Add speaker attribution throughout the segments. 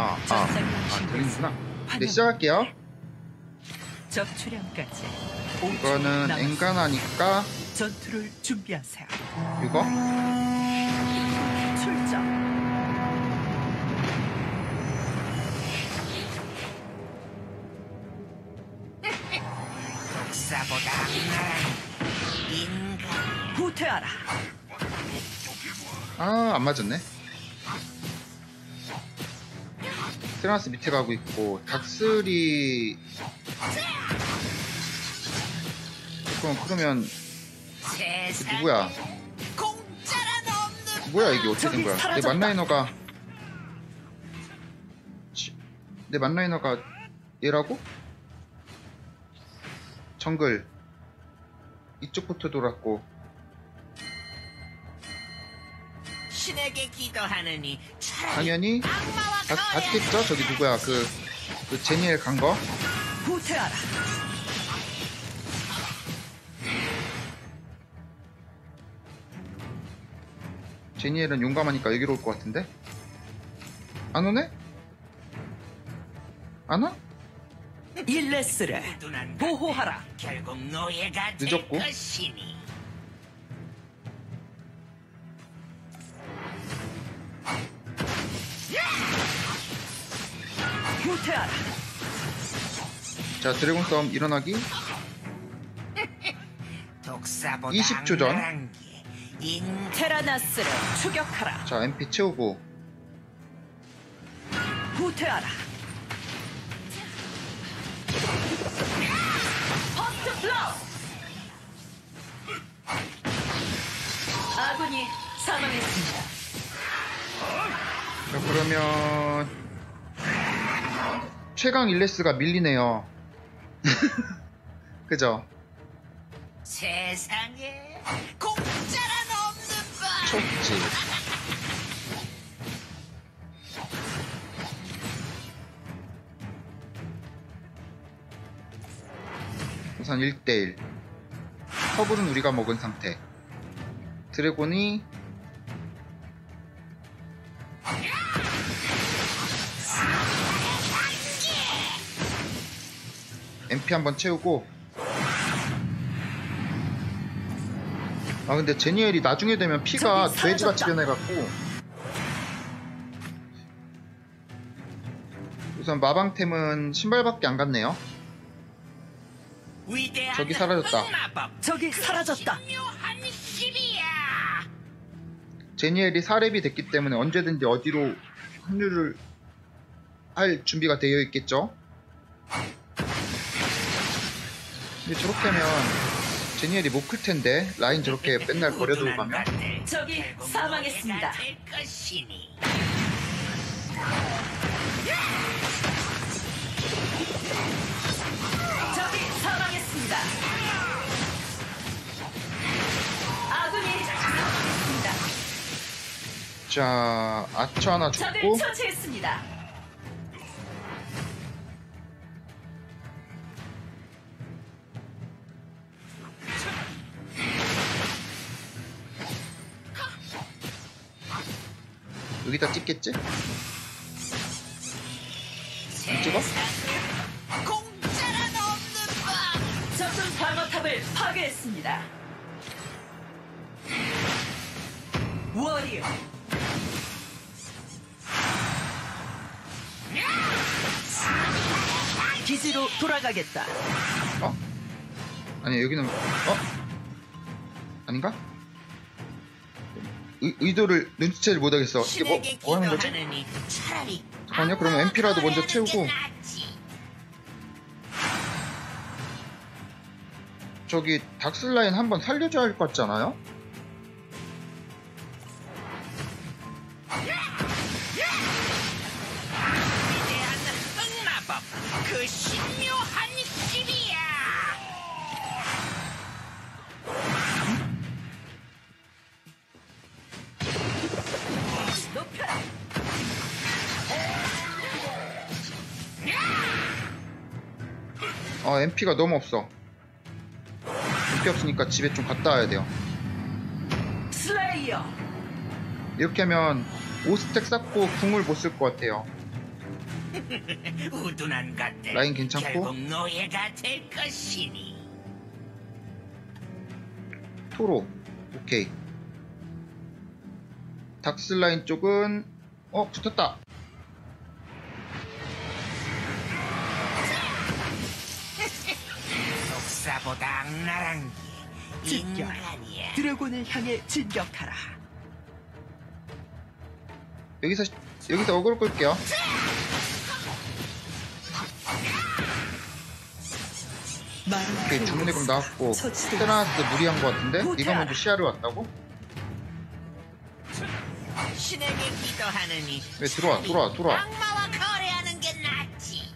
Speaker 1: 아, 아, 아, 들리는구나. 네. 시작할게요.
Speaker 2: 적출량까지 5초
Speaker 1: 이거는 엔간하니까
Speaker 2: 전투를 준비하세요.
Speaker 1: 이거
Speaker 2: 출정.
Speaker 3: 독사보다 악랄한 인간
Speaker 2: 후퇴하라.
Speaker 1: 아, 안 맞았네. 트라ン스 밑에 가고 있고 닥슬이 그럼 그러면 누구야? 뭐야 이게 어떻게 된 거야? 내. 만라이너가 치, 내 만라이너가 얘라고? 정글 이쪽부터 돌았고
Speaker 3: 신에게 기도하느니 차라리
Speaker 1: 당연히
Speaker 3: 악마와
Speaker 1: 봤겠죠? 저기 누구야 그, 그 제니엘 간 거?
Speaker 2: 후퇴하라.
Speaker 1: 제니엘은 용감하니까 여기로 올 것 같은데? 안 오네? 안 와?
Speaker 2: 일레스를 보호하라.
Speaker 3: 결국 노예가 될
Speaker 1: 늦었고.
Speaker 3: 것이니
Speaker 2: 후퇴하라.
Speaker 1: 자 드래곤 싸움 일어나기
Speaker 3: 독사보다
Speaker 1: 20초 전.
Speaker 2: 테라나스를 추격하라.
Speaker 1: 자 MP 채우고
Speaker 2: 후퇴하라. 퍼스트 플라우. 아군이 사망했습니다.
Speaker 1: 자 그러면 최강 일레스가 밀리네요. 그죠?
Speaker 3: 세상에 공짜란 없는 법!
Speaker 1: 촉지 우선 1대1 허블은 우리가 먹은 상태. 드래곤이 MP 한번 채우고 아 근데 제니엘이 나중에 되면 피가 돼지같이. 변해갖고 우선 마방템은 신발밖에 안 갔네요
Speaker 3: 위대한
Speaker 1: 저기 사라졌다.
Speaker 2: 저기 사라졌다.
Speaker 1: 제니엘이 4렙이 됐기 때문에 언제든지 어디로 합류를 할 준비가 되어 있겠죠 근데 저렇게 하면 제니엘이 못 클 텐데 라인 저렇게 맨날 버려두고 가면
Speaker 2: 저기 사망했습니다. 적이 사망했습니다. 아군이 사망했습니다.
Speaker 1: 자 아처 하나
Speaker 2: 적을
Speaker 1: 죽고
Speaker 2: 처치했습니다.
Speaker 1: 여기다 찍겠지? 안 찍어?
Speaker 3: 공짜란 없는 법.
Speaker 2: 적군 방어탑을 파괴했습니다. 워리어 기지로 돌아가겠다.
Speaker 1: 어? 아니 여기는 어? 아닌가? 의, 의도를 눈치채를 못하겠어 이게 뭐, 뭐 하는 거지? 잠깐만요 그러면 MP라도 먼저 채우고 저기 닥슬라인 한번 살려줘야 할 것 같지 않아요? 아 MP가 너무 없어. MP 없으니까 집에 좀 갔다 와야 돼요. 이렇게 하면 5스택 쌓고 궁을 못 쓸 것 같아요. 라인 괜찮고? 토로. 오케이. 닥슬라인 쪽은 어 붙었다
Speaker 3: 악랄한 게
Speaker 2: 진짜.
Speaker 3: 인간이야.
Speaker 2: 드래곤을 향해 진격하라.
Speaker 1: 여기서 여기서 어그로 끌게요. 오케이 주문의 검 나왔고 테라스 무리한 것 같은데? 네가 먼저 시야를 왔다고?
Speaker 3: 신에게 기도하느니
Speaker 1: 왜 들어와 들어와 들어와.
Speaker 3: 악마와 거래하는 게 낫지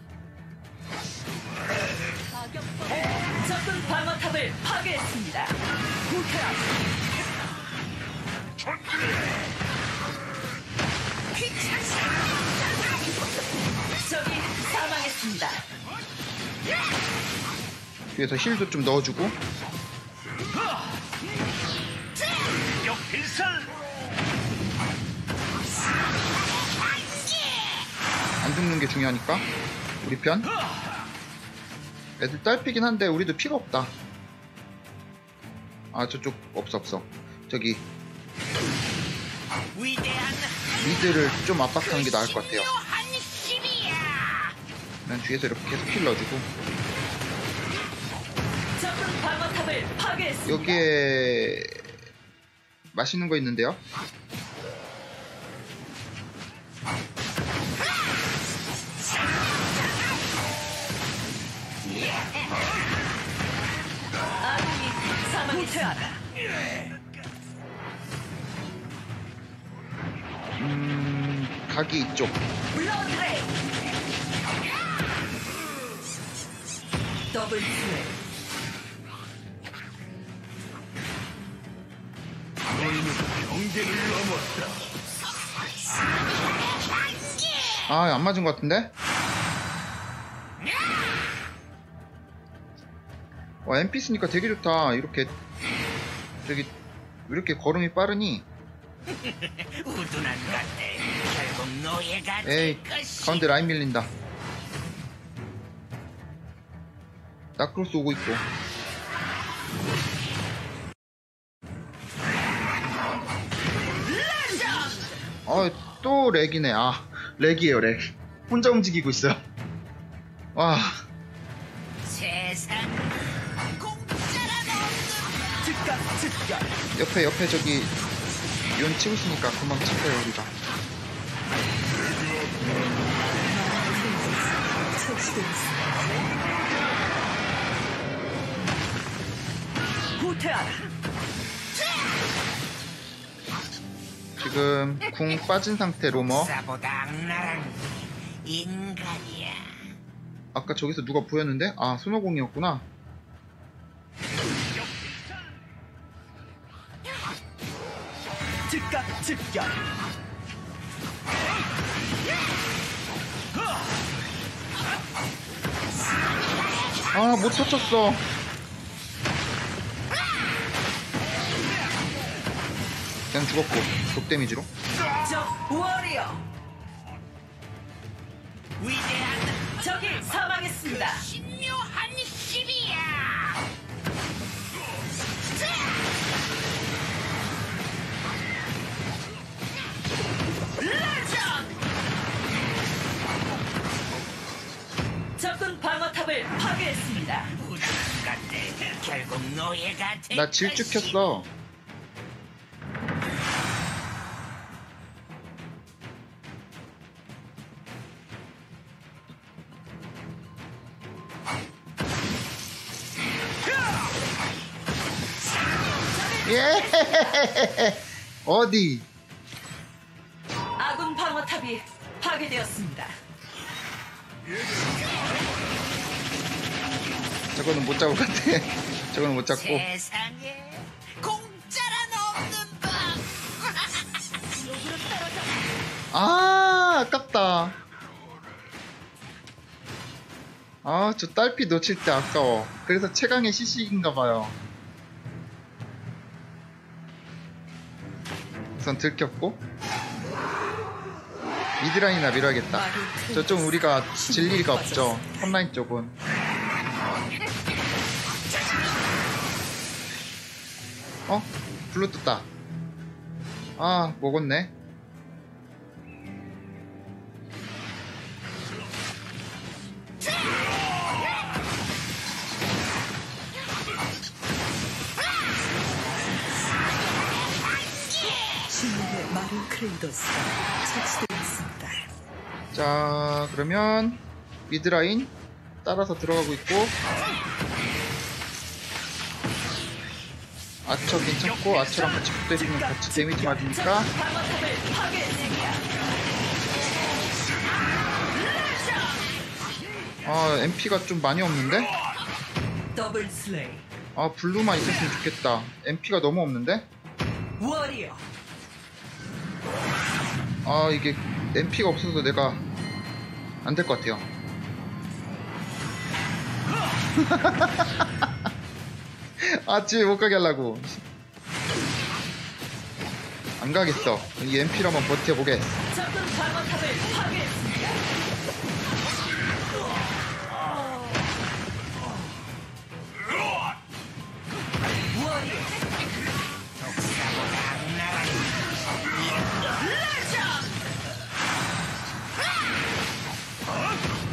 Speaker 2: 적군 방어탑을 파괴했습니다. 후퇴하라. 적이 사망했습니다.
Speaker 1: 뒤에서 힐도 좀 넣어주고 안 죽는 게 중요하니까 우리 편 애들 딸피긴 한데 우리도 피가 없다. 아 저쪽 없어 없어. 저기. 미드를 좀 압박하는 게 나을 것 같아요. 난 뒤에서 이렇게 계속 힐 넣어주고. 여기에 맛있는 거 있는데요
Speaker 2: 사망했습니다.
Speaker 1: 음 각이 이쪽.
Speaker 2: 더블 스웨
Speaker 1: 아안 맞은 것 같은데? 와 MP 쓰니까 되게 좋다. 이렇게 저기 왜 이렇게 걸음이 빠르니?
Speaker 3: 우둔한 것들 결국 노예가
Speaker 1: 에이
Speaker 3: 될 것이.
Speaker 1: 가운데 라인 밀린다. 나크로스 오고 있고. 어또 렉이네. 아 렉이에요 렉. 혼자 움직이고 있어요. 와 옆에 옆에 저기 연 치고 있으니까 금방 칠게요 우리가. 지금 궁 빠진 상태 로머. 아까 저기서 누가 보였는데? 아 손오공이었구나
Speaker 2: 즉결
Speaker 1: 아못 터쳤어. 그냥 죽었고 독 데미지로.
Speaker 3: 위대한
Speaker 2: 적이 사망했습니다. 방어탑을 파괴했습니다.
Speaker 3: 것들 결국 노예가
Speaker 1: 될나 질주
Speaker 3: 것이.
Speaker 1: 켰어 예 어디
Speaker 2: 아군 방어탑이 파괴되었습니다.
Speaker 1: 저거는 못 잡을 것 같아. 저거는 못 잡고.
Speaker 3: 세상에 공짜란 없는 법.
Speaker 1: 아 아깝다. 아 저 딸피 놓칠 때 아까워. 그래서 최강의 CC인가 봐요. 우선 들켰고. 미드라인이나 밀어야겠다. 저쪽 우리가 질 리가 없죠. 탑라인 쪽은. 어? 블루 떴다. 아, 먹었네. 자, 그러면 미드라인 따라서 들어가고 있고 아처 괜찮고 아처랑 같이 붙어있으면 같이 데미지 맞으니까. 아 MP가 좀 많이 없는데? 아 블루만 있었으면 좋겠다 MP가 너무 없는데? 아 이게 MP가 없어서 내가 안 될 것 같아요 아 집에 못 가게 하려고 안 가겠어 이 MP로 한번 버텨보게.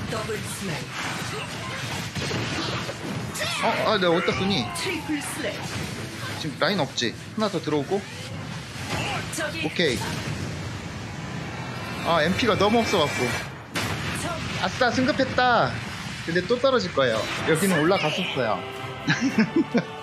Speaker 2: 더블 슬레이.
Speaker 1: 어? 아 내가 어디다 쏘니?
Speaker 2: 트리플 슬레이.
Speaker 1: 지금 라인 없지? 하나 더 들어오고 오케이 아 MP가 너무 없어갖고
Speaker 2: 적
Speaker 1: 아싸 승급했다 근데 또 떨어질 거예요 여기는 올라갔었어요